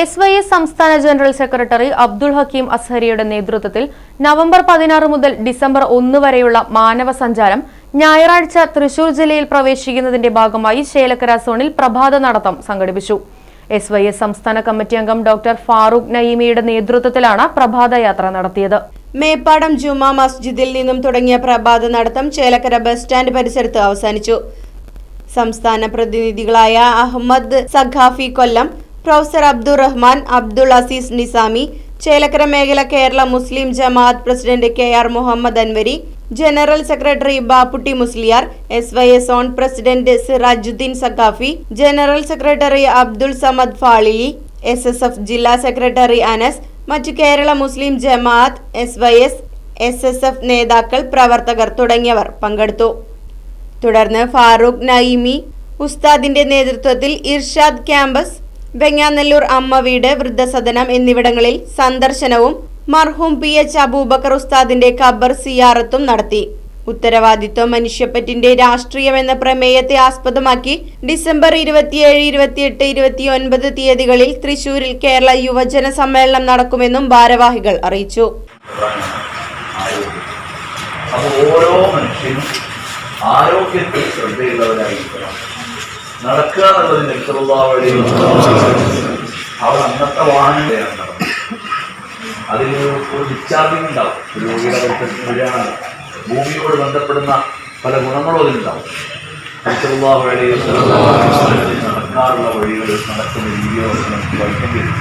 S Y S സംസ്ഥാന general secretary Abdul Hakeem അസ്ഹരിയുടെ നേതൃത്വത്തിൽ നവംബർ പതിനാറ് മുതൽ ഡിസംബർ ഒന്ന് വരെയുള്ള മാനവ സഞ്ചാരം ഞായറാഴ്ച തൃശൂർ ജില്ലയിൽ പ്രവേശിക്കുന്നതിന്റെ ഭാഗമായി ചേലക്കര സോണിൽ പ്രഭാത നടത്തം സംഘടിപ്പിച്ചു. എസ് വൈ എസ് സംസ്ഥാന കമ്മിറ്റി അംഗം ഡോക്ടർ ഫാറൂഖ് നയീമിയുടെ നേതൃത്വത്തിലാണ് പ്രഭാതയാത്ര നടത്തിയത്. മേപ്പാടം ജുമാ മസ്ജിദിൽ നിന്നും തുടങ്ങിയ പ്രഭാത നടത്തം ചേലക്കര ബസ് സ്റ്റാൻഡ് പരിസരത്ത് അവസാനിച്ചു. സംസ്ഥാന പ്രതിനിധികളായ അഹമ്മദ് സഖാഫി കൊല്ലം പ്രൊഫസർ അബ്ദുൾ റഹ്മാൻ അബ്ദുൾ അസീസ് നിസാമി ചേലക്കര മേഖല Kerala Muslim Jamaat president K R Muhammad Anwari general secretary Bapputty Musliyar S Y S zone president Sirajuddeen Saqafi general secretary Abdul Samad Fazili S S F ജില്ലാ സെക്രട്ടറി അനസ് മറ്റു Kerala Muslim Jamaat S Y S S S F നേതാക്കൾ പ്രവർത്തകർ തുടങ്ങിയവർ പങ്കെടുത്തു. തുടർന്ന് ഫാറൂഖ് നയിമി ഉസ്താദിന്റെ നേതൃത്വത്തിൽ Irshad campus Venganallur അമ്മ വീട് വൃദ്ധസദനം എന്നിവിടങ്ങളിൽ സന്ദർശനവും മർഹൂം പി എച്ച് അബൂബക്കർ ഉസ്താദിന്റെ ഖബർ സിയാറത്തും നടത്തി. ഉത്തരവാദിത്വം മനുഷ്യപ്പറ്റിന്റെ രാഷ്ട്രീയം എന്ന പ്രമേയത്തെ ആസ്പദമാക്കി ഡിസംബർ ഇരുപത്തിയേഴ് ഇരുപത്തിയെട്ട് ഇരുപത്തിയൊൻപത് തീയതികളിൽ തൃശൂരിൽ കേരള യുവജന സമ്മേളനം നടക്കുമെന്നും ഭാരവാഹികൾ അറിയിച്ചു. ആരോഗ്യത്തിൽ ശ്രദ്ധയുള്ളവരായിരിക്കണം. നടക്കുക എന്നുള്ളത് നെക്സറുള്ള വഴി അവർ അന്നത്തെ വാഹനങ്ങളെയാണ് നടന്നത് അതിന് ഒരു ഡിസ്ചാർജിങ് ഉണ്ടാവും. രോഗിയുടെ പരിസരത്തിന് വരികയാണ്. ഭൂമിയോട് ബന്ധപ്പെടുന്ന പല ഗുണങ്ങളും അതിലുണ്ടാവും. നെക്സറുള്ള വഴി നടക്കാറുള്ള വഴികൾ നടക്കുന്ന രീതിയോ നമുക്ക് പഠിക്കേണ്ടി വരും.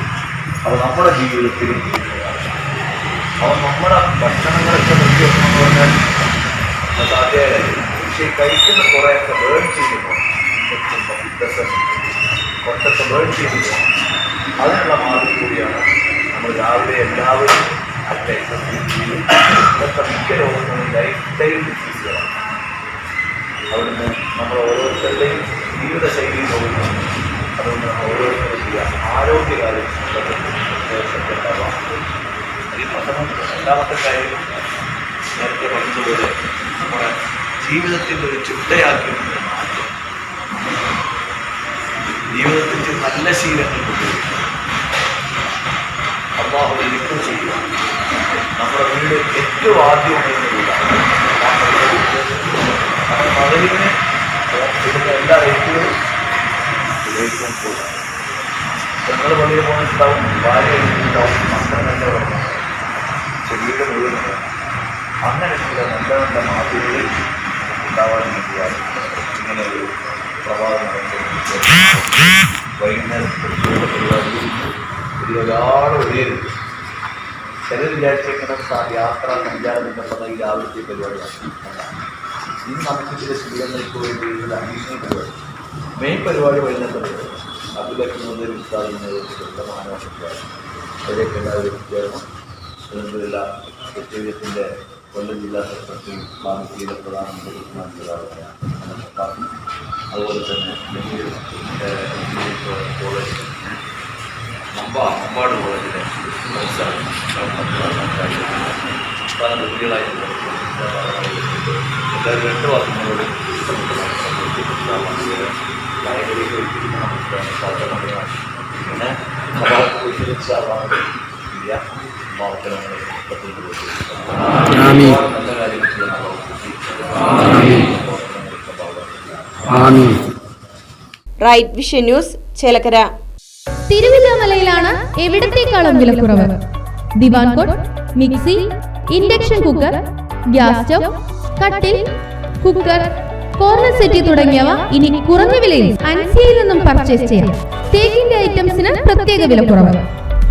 അപ്പോൾ നമ്മുടെ ജീവിതത്തിൽ അപ്പോൾ നമ്മുടെ ഭക്ഷണങ്ങളൊക്കെ നിർത്തിയെന്ന് പറഞ്ഞാൽ സാധ്യമായില്ല പക്ഷേ കഴിക്കുന്ന കുറേയൊക്കെ ബേൺ ചെയ്യുമ്പോൾ ബേൺ ചെയ്യുമ്പോൾ അതിനുള്ള മാർഗം കൂടിയാണ് നമ്മൾ രാവിലെ എല്ലാവരും ചെയ്യും ഇതൊക്കെ മിക്ക രോഗങ്ങളും ലൈഫ് സ്റ്റൈൽ ഡിസീസുകളാണ് അവിടുന്ന് നമ്മൾ ഓരോരുത്തരുടെയും ജീവിതശൈലി പോകുന്നു അതുകൊണ്ട് നമ്മൾ ഓരോരുത്തരും ഉണ്ടാവാം ഈ പ്രഥമം രണ്ടാമത്തെ കാര്യം നേരത്തെ പറഞ്ഞതുപോലെ നമ്മുടെ ജീവിതത്തിന്റെ ഒരു ചിട്ടയാക്കി നല്ല ശീലങ്ങൾ അള്ളാഹു ചെയ്യുക നമ്മുടെ വീട് ഏറ്റവും ആദ്യം എല്ലാ റേറ്റുകളും പെങ്ങൾ പള്ളിയിൽ പോകുന്നുണ്ടാവും ഭാര്യ ഉണ്ടാവും മക്കൾ നല്ല ചെടിയുടെ മുഴുവൻ അങ്ങനെയുള്ള നല്ല നല്ല മാതൃകകൾ ഉണ്ടാവാൻ വേണ്ടിയാണ് ഇങ്ങനെ ഒരു പ്രഭാതം നടത്തുന്നത് വൈകുന്നേരം ഒരു ഒരാൾ ഒഴിയരുത് ചിലർ യാത്ര സഞ്ചാരം എന്ന പദം ഈ രാവിലത്തെ പരിപാടിയാണ് ഇന്ന് നമുക്ക് ചില ശീലങ്ങൾക്ക് വേണ്ടിയുള്ള അന്വേഷണ പരിപാടി മെയിൻ പരിപാടി വൈകുന്നേരത്തെ പരിപാടി അതിലൊക്കെ മുതൽ ഉത്സാഹിക്കുന്നതിലുള്ള മാനവ അവരെയൊക്കെ എല്ലാവരും ചേർന്ന് തിരുവനന്തപുരം കൃത്യത്തിന്റെ കൊല്ലം ജില്ലാ സെക്രട്ടറി സ്വാമിജിയുടെ പ്രധാനമന്ത്രി മനസ്സിലാവുകയാണ് അതുപോലെ തന്നെ ഡൽഹിയിൽ കോളേജ് മമ്പ മമ്പാട് കോളേജിലെ പ്രൊഫസർ സംസ്ഥാന കുട്ടികളായിട്ടുള്ള എല്ലാവരും രണ്ട് വാക്കുകളോട് റൈറ്റ് വിഷൻ ന്യൂസ് ചേലക്കര. തിരുവല്ലാമലയിലാണ് എവിടത്തേക്കാളും വിലക്കുറവ്. Diwan cot mixie induction cooker gas stove കട്ടിൽ കുക്കർ കോർണർ സെറ്റി തുടങ്ങിയവ ഇനി കുറഞ്ഞ വിലയിൽ അൻസിയയിൽ നിന്നും പർച്ചേസ് ചെയ്യാം. തേക്കിന്റെ ഐറ്റംസിന് പ്രത്യേക വിലക്കുറവ്.